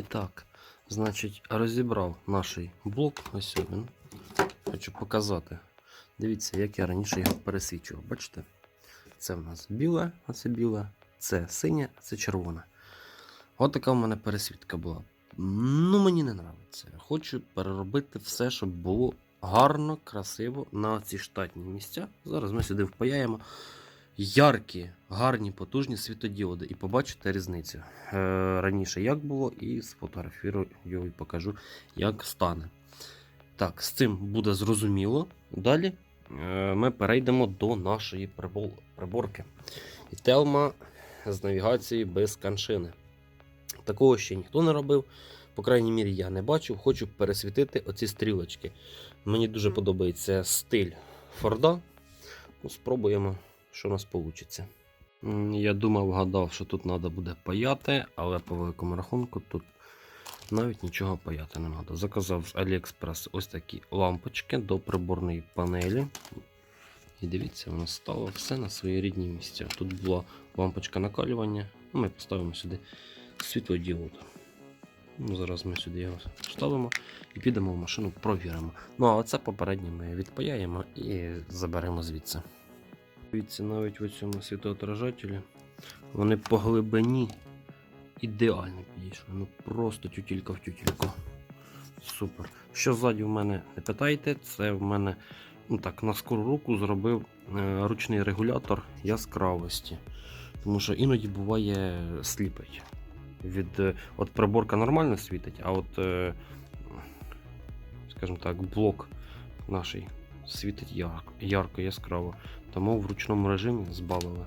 І так, значить, розібрав наш блок. Ось він. Хочу показати. Дивіться, як я раніше його пересвічував. Бачите? Це в нас біле, а це біле, це синє, це червоне. От така в мене пересвітка була. Ну, мені не подобається. Хочу переробити все, щоб було гарно, красиво на ці штатні місця. Зараз ми сюди впаяємо яркі, гарні, потужні світодіоди. І побачите різницю. Е, раніше як було, і сфотографірую і покажу, як стане. Так, з цим буде зрозуміло. Далі е, ми перейдемо до нашої прибол- приборки. І Телма з навігації без каншини. Такого ще ніхто не робив. По крайній мірі, я не бачив. Хочу пересвітити оці стрілочки. Мені дуже подобається стиль Форда. Ну, спробуємо, що у нас вийде. Я думав, гадав, що тут треба буде паяти, але по великому рахунку тут навіть нічого паяти не треба. Заказав з AliExpress ось такі лампочки до приборної панелі. І дивіться, воно стало все на свої рідні місця. Тут була лампочка накалювання, ми поставимо сюди світлодіод. Ну, зараз ми сюди його вставимо і підемо в машину, провіримо. Ну, а це попереднє ми відпаяємо і заберемо звідси. Дивіться, навіть в цьому світоотражателі вони по глибині ідеально підійшли. Ну просто тютілька в тютільку. Супер. Що ззаді в мене не питайте, це в мене ну так, на скору руку зробив е, ручний регулятор яскравості. Тому що іноді буває сліпить. Від, е, от приборка нормально світить, а от, е, скажімо так, блок наш світить ярко, ярко яскраво. Тому в ручному режимі збавили.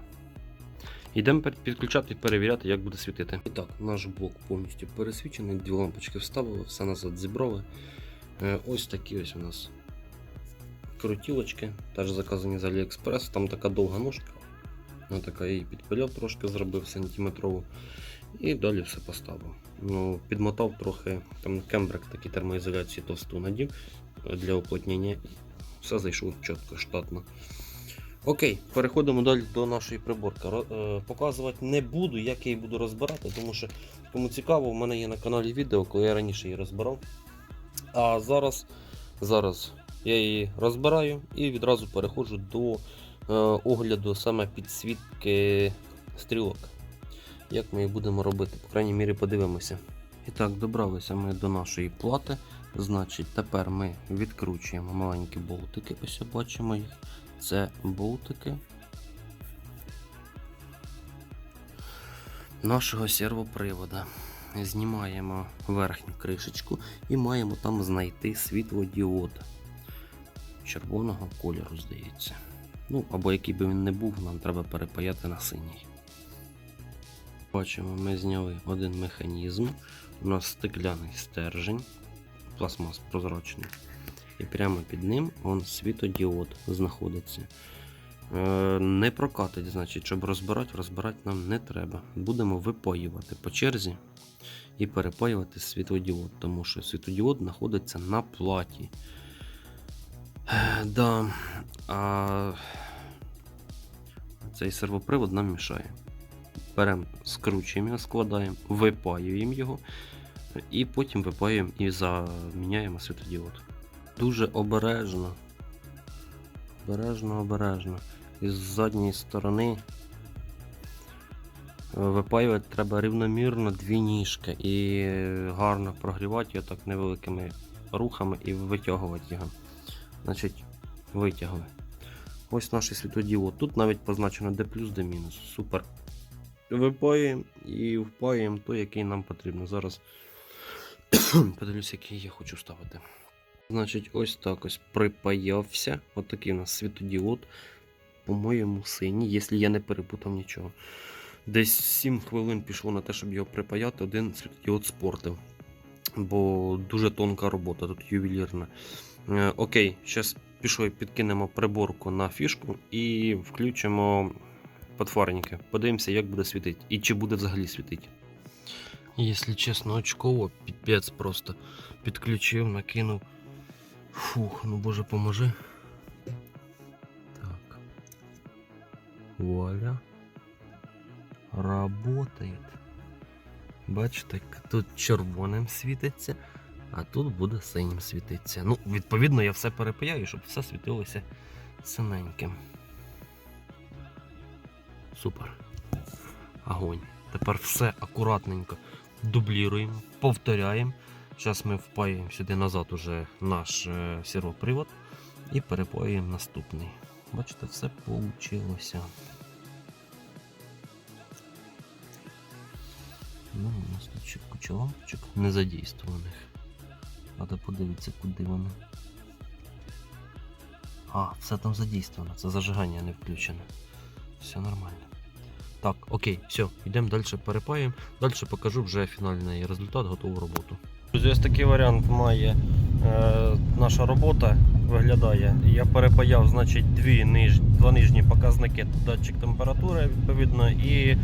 Йдемо підключати і перевіряти, як буде світити. І так, наш блок повністю пересвічений, дві лампочки вставили, все назад зібрали. Е, Ось такі ось у нас крутілочки, теж заказані з AliExpress. Там така довга ножка. Ну, така її підпиляв трошки, зробив сантиметрову. І далі все поставив. Ну, підмотав трохи, там кембрик такий термоізоляції товсту надів е, для уплотнення. Все зайшло чітко, штатно. Окей, переходимо далі до нашої приборки. Е, Показувати не буду, як я її буду розбирати, тому що кому цікаво, в мене є на каналі відео, коли я раніше її розбирав. А зараз, зараз я її розбираю і відразу переходжу до е, огляду саме підсвітки стрілок. Як ми її будемо робити, по крайній мірі подивимося. І так, добралися ми до нашої плати. Значить, тепер ми відкручуємо маленькі болтики. Ось бачимо їх. Це болтики нашого сервопривода. Знімаємо верхню кришечку і маємо там знайти світлодіод червоного кольору, здається. Ну, або який би він не був, нам треба перепаяти на синій. Бачимо, ми зняли один механізм. У нас стекляний стержень, пластмас прозрачний. І прямо під ним он світодіод знаходиться. Е, не прокатить, значить, щоб розбирати, розбирати нам не треба. Будемо випаювати по черзі і перепаювати світлодіод, тому що світлодіод знаходиться на платі. Е, да, а цей сервопривод нам мішає. Беремо, скручуємо його, складаємо, випаюємо його, і потім випаюємо і заміняємо світлодіод. Дуже обережно. Обережно, обережно. І з задньої сторони випаювати треба рівномірно дві ніжки і гарно прогрівати його так невеликими рухами і витягувати його. Значить, витягли. Ось наш світодіод. Тут навіть позначено де плюс, де мінус. Супер. Випаюємо і впаюємо той, який нам потрібно. Зараз подивлюсь, який я хочу ставити. Значить, ось так ось припаявся. От такий у нас світодіод. По-моєму, синій, якщо я не перепутав нічого. Десь 7 хвилин пішло на те, щоб його припаяти, один світодіод спортив. Бо дуже тонка робота, тут ювелірна. Е, окей, зараз пішли, підкинемо приборку на фішку і включимо подфарники. Подивимося, як буде світити. І чи буде взагалі світити. Якщо чесно, очково, піпець просто підключив, накинув. Фух, ну боже поможи. Так. Вуаля. Работает. Бачите, тут червоним світиться, а тут буде синім світитися. Ну, відповідно, я все перепаяю, щоб все світилося синеньким. Супер. Огонь. Тепер все акуратненько дубліруємо, повторяємо. Зараз ми впаємо сюди назад уже наш е, сіропривод і перепаюємо наступний. Бачите, все вийшло. Ну, у нас тут ще куча лампочок не задействованих. Треба подивитися, куди вони. А, все там задействовано, це зажигання не включене. Все нормально. Так, окей, все, йдемо далі перепаємо. Далі покажу вже фінальний результат, готову роботу. Друзі, ось такий варіант має е, наша робота. Виглядає. Я перепаяв значить, дві ниж, два нижні показники, датчик температури відповідно і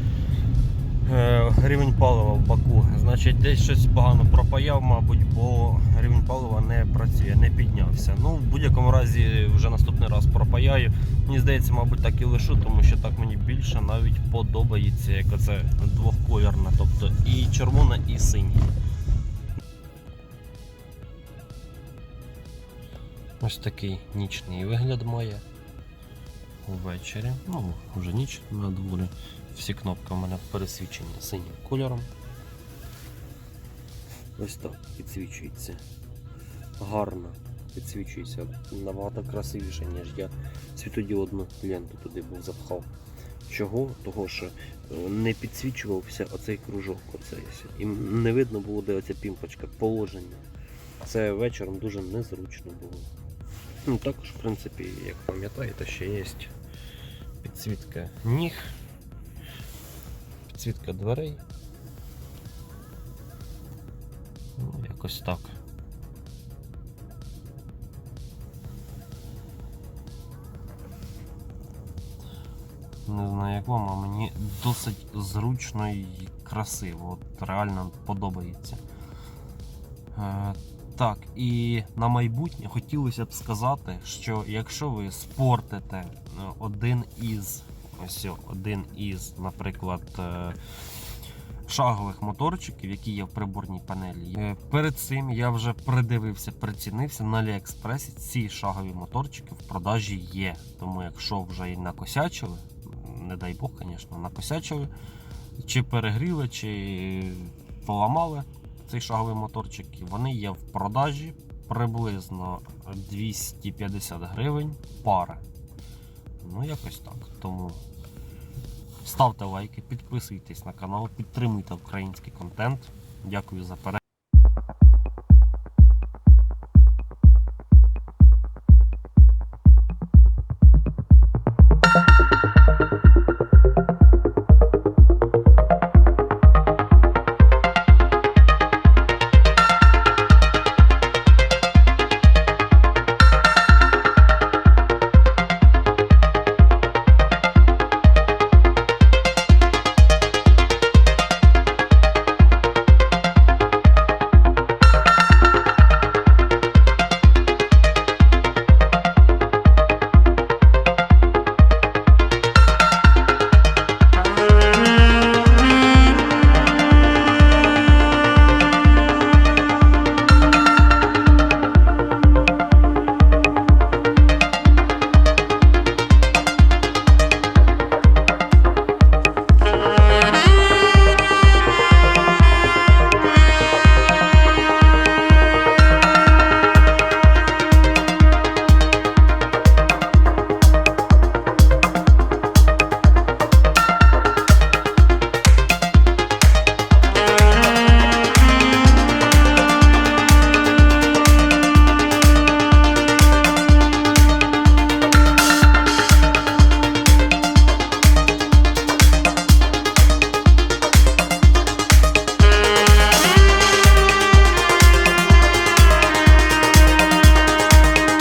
е, рівень палива в баку. Значить, десь щось погано пропаяв, мабуть, бо рівень палива не працює, не піднявся. Ну, в будь-якому разі, вже наступний раз пропаяю. Мені здається, мабуть, так і лишу, тому що так мені більше навіть подобається, як оце двохкольорна, тобто і червона, і синій. Ось такий нічний вигляд має ввечері. Ну, вже ніч на дворі. Всі кнопки у мене пересвічені синім кольором. Ось так підсвічується. Гарно підсвічується. Набагато красивіше, ніж я світодіодну ленту туди був запхав. Чого? Того, що е, не підсвічувався оцей кружок. Оцей. І не видно було, де оця пімпочка, положення. Це вечором дуже незручно було. Ну, також, в принципі, як пам'ятаєте, ще є підсвітка ніг, підсвітка дверей. Ну, якось так. Не знаю, як вам, а мені досить зручно і красиво. От реально подобається. Так, і на майбутнє хотілося б сказати, що якщо ви спортите е, один із, ось один із, наприклад, е, шагових моторчиків, які є в приборній панелі, е, перед цим я вже придивився, прицінився на Аліекспресі. Ці шагові моторчики в продажі є. Тому якщо вже і накосячили, не дай Бог, звісно, накосячили, чи перегріли, чи поламали цей шаговий моторчик, вони є в продажі приблизно 250 гривень пара. Ну, якось так. Тому ставте лайки, підписуйтесь на канал, підтримуйте український контент. Дякую за перегляд.